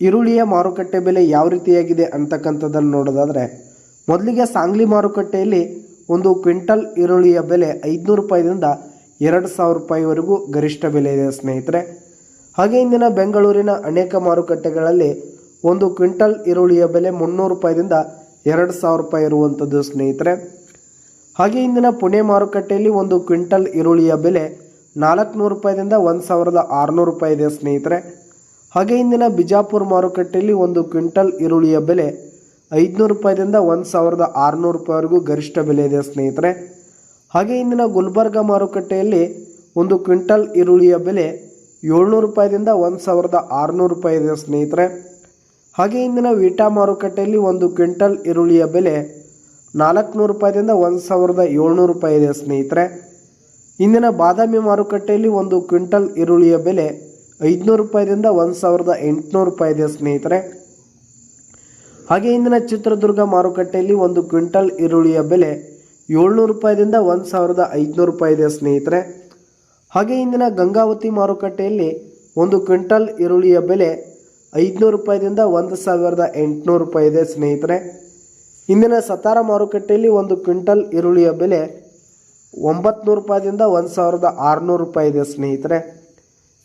ಈರುಳ್ಳಿಯ ಮಾರುಕಟ್ಟೆ ಬೆಲೆ ಯಾವ ರೀತಿಯಾಗಿದೆ ಅಂತಕ್ಕಂಥದ್ದನ್ನು ನೋಡೋದಾದರೆ, ಮೊದಲಿಗೆ ಸಾಂಗ್ಲಿ ಮಾರುಕಟ್ಟೆಯಲ್ಲಿ ಒಂದು ಕ್ವಿಂಟಲ್ ಈರುಳ್ಳಿಯ ಬೆಲೆ ಐದುನೂರು ರೂಪಾಯಿದಿಂದ ಎರಡು ಸಾವಿರ ರೂಪಾಯಿವರೆಗೂ ಗರಿಷ್ಠ ಬೆಲೆ ಇದೆ ಸ್ನೇಹಿತರೆ. ಹಾಗೆ ಇಂದಿನ ಬೆಂಗಳೂರಿನ ಅನೇಕ ಮಾರುಕಟ್ಟೆಗಳಲ್ಲಿ ಒಂದು ಕ್ವಿಂಟಲ್ ಈರುಳ್ಳಿಯ ಬೆಲೆ ಮುನ್ನೂರು ರೂಪಾಯಿದಿಂದ ಎರಡು ಸಾವಿರ ರೂಪಾಯಿ ಇರುವಂಥದ್ದು ಸ್ನೇಹಿತರೆ. ಹಾಗೆ ಇಂದಿನ ಪುಣೆ ಮಾರುಕಟ್ಟೆಯಲ್ಲಿ ಒಂದು ಕ್ವಿಂಟಲ್ ಈರುಳ್ಳಿಯ ಬೆಲೆ ನಾಲ್ಕುನೂರು ರೂಪಾಯಿದಿಂದ ಒಂದು ಸಾವಿರದ ಆರುನೂರು ರೂಪಾಯಿ ಇದೆ ಸ್ನೇಹಿತರೆ. ಹಾಗೆ ಇಂದಿನ ಬಿಜಾಪುರ ಮಾರುಕಟ್ಟೆಯಲ್ಲಿ ಒಂದು ಕ್ವಿಂಟಲ್ ಈರುಳ್ಳಿಯ ಬೆಲೆ ಐದುನೂರು ರೂಪಾಯಿದಿಂದ ಒಂದು ಸಾವಿರದ ಆರುನೂರು ರೂಪಾಯಿವರೆಗೂ ಗರಿಷ್ಠ ಬೆಲೆ ಇದೆ, ಸ್ನೇಹಿತರೆ. ಹಾಗೆ ಇಂದಿನ ಗುಲ್ಬರ್ಗ ಮಾರುಕಟ್ಟೆಯಲ್ಲಿ ಒಂದು ಕ್ವಿಂಟಲ್ ಈರುಳ್ಳಿಯ ಬೆಲೆ ಏಳ್ನೂರು ರೂಪಾಯಿದಿಂದ ಒಂದು ಸಾವಿರದ ಆರುನೂರು ರೂಪಾಯಿ ಇದೆ, ಸ್ನೇಹಿತರೆ. ಹಾಗೆ ಇಂದಿನ ವೀಟಾ ಮಾರುಕಟ್ಟೆಯಲ್ಲಿ ಒಂದು ಕ್ವಿಂಟಲ್ ಈರುಳ್ಳಿಯ ಬೆಲೆ ನಾಲ್ಕುನೂರು ರೂಪಾಯಿದಿಂದ ಒಂದು ಸಾವಿರದ ಏಳ್ನೂರು ರೂಪಾಯಿ ಇದೆ, ಸ್ನೇಹಿತರೆ. ಇಂದಿನ ಬಾದಾಮಿ ಮಾರುಕಟ್ಟೆಯಲ್ಲಿ ಒಂದು ಕ್ವಿಂಟಲ್ ಈರುಳ್ಳಿಯ ಬೆಲೆ ಐದುನೂರು ರೂಪಾಯಿದಿಂದ ಒಂದು ಸಾವಿರದ ಎಂಟುನೂರು ರೂಪಾಯಿ ಸ್ನೇಹಿತರೆ. ಹಾಗೆ ಇಂದಿನ ಚಿತ್ರದುರ್ಗ ಮಾರುಕಟ್ಟೆಯಲ್ಲಿ ಒಂದು ಕ್ವಿಂಟಲ್ ಈರುಳ್ಳಿಯ ಬೆಲೆ ಏಳ್ನೂರು ರೂಪಾಯಿದಿಂದ ಒಂದು ಸಾವಿರದ ಐದುನೂರು ರೂಪಾಯಿ ಸ್ನೇಹಿತರೆ. ಹಾಗೆ ಇಂದಿನ ಗಂಗಾವತಿ ಮಾರುಕಟ್ಟೆಯಲ್ಲಿ ಒಂದು ಕ್ವಿಂಟಲ್ ಈರುಳ್ಳಿಯ ಬೆಲೆ ಐದುನೂರು ರೂಪಾಯಿದಿಂದ ಒಂದು ಸಾವಿರದ ಎಂಟುನೂರು ರೂಪಾಯಿ ಸ್ನೇಹಿತರೆ. ಇಂದಿನ ಸತಾರ ಮಾರುಕಟ್ಟೆಯಲ್ಲಿ ಒಂದು ಕ್ವಿಂಟಲ್ ಈರುಳ್ಳಿಯ ಬೆಲೆ ಒಂಬತ್ತು ರೂಪಾಯಿದಿಂದ ಒಂದು ಸಾವಿರದ ಆರುನೂರು ರೂಪಾಯಿ ಇದೆ ಸ್ನೇಹಿತರೆ.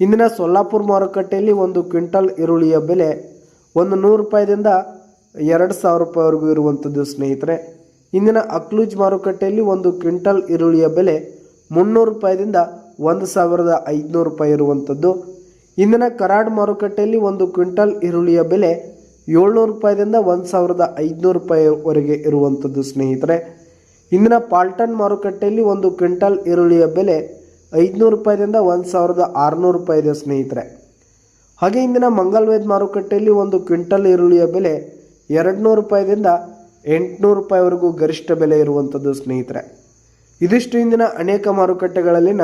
ಇಂದಿನ ಸೊಲ್ಲಾಪುರ ಮಾರುಕಟ್ಟೆಯಲ್ಲಿ ಒಂದು ಕ್ವಿಂಟಲ್ ಈರುಳ್ಳಿಯ ಬೆಲೆ ಒಂದು ನೂರು ರೂಪಾಯಿದಿಂದ ಎರಡು ಸಾವಿರ ರೂಪಾಯಿವರೆಗೂ ಇರುವಂಥದ್ದು, ಸ್ನೇಹಿತರೆ. ಇಂದಿನ ಅಕ್ಲೂಜ್ ಮಾರುಕಟ್ಟೆಯಲ್ಲಿ ಒಂದು ಕ್ವಿಂಟಲ್ ಈರುಳ್ಳಿಯ ಬೆಲೆ ಮುನ್ನೂರು ರೂಪಾಯಿದಿಂದ ಒಂದು ಸಾವಿರದ ಐದುನೂರು ರೂಪಾಯಿ ಇರುವಂಥದ್ದು. ಇಂದಿನ ಕರಾಡ್ ಮಾರುಕಟ್ಟೆಯಲ್ಲಿ ಒಂದು ಕ್ವಿಂಟಲ್ ಈರುಳ್ಳಿಯ ಬೆಲೆ ಏಳ್ನೂರು ರೂಪಾಯಿದಿಂದ ಒಂದು ಸಾವಿರದ ಐದುನೂರು ರೂಪಾಯಿವರೆಗೆ ಇರುವಂಥದ್ದು, ಸ್ನೇಹಿತರೆ. ಇಂದಿನ ಪಾಲ್ಟನ್ ಮಾರುಕಟ್ಟೆಯಲ್ಲಿ ಒಂದು ಕ್ವಿಂಟಲ್ ಈರುಳ್ಳಿಯ ಬೆಲೆ ಐದುನೂರು ರೂಪಾಯಿದಿಂದ ಒಂದು ಸಾವಿರದ ಆರುನೂರು ರೂಪಾಯಿ ಇದೆ ಸ್ನೇಹಿತರೆ. ಹಾಗೆ ಇಂದಿನ ಮಂಗಲ್ವೇದ್ ಮಾರುಕಟ್ಟೆಯಲ್ಲಿ ಒಂದು ಕ್ವಿಂಟಲ್ ಈರುಳ್ಳಿಯ ಬೆಲೆ ಎರಡು ನೂರು ರೂಪಾಯಿದಿಂದ ಎಂಟುನೂರು ರೂಪಾಯಿವರೆಗೂ ಗರಿಷ್ಠ ಬೆಲೆ ಇರುವಂಥದ್ದು ಸ್ನೇಹಿತರೆ. ಇದಿಷ್ಟು ಇಂದಿನ ಅನೇಕ ಮಾರುಕಟ್ಟೆಗಳಲ್ಲಿನ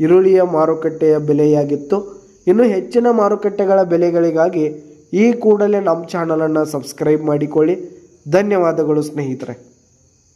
ಈರುಳ್ಳಿಯ ಮಾರುಕಟ್ಟೆಯ ಬೆಲೆಯಾಗಿತ್ತು. ಇನ್ನು ಹೆಚ್ಚಿನ ಮಾರುಕಟ್ಟೆಗಳ ಬೆಲೆಗಳಿಗಾಗಿ ಈ ಕೂಡಲೇ ನಮ್ಮ ಚಾನಲನ್ನು ಸಬ್ಸ್ಕ್ರೈಬ್ ಮಾಡಿಕೊಳ್ಳಿ. ಧನ್ಯವಾದಗಳು ಸ್ನೇಹಿತರೆ.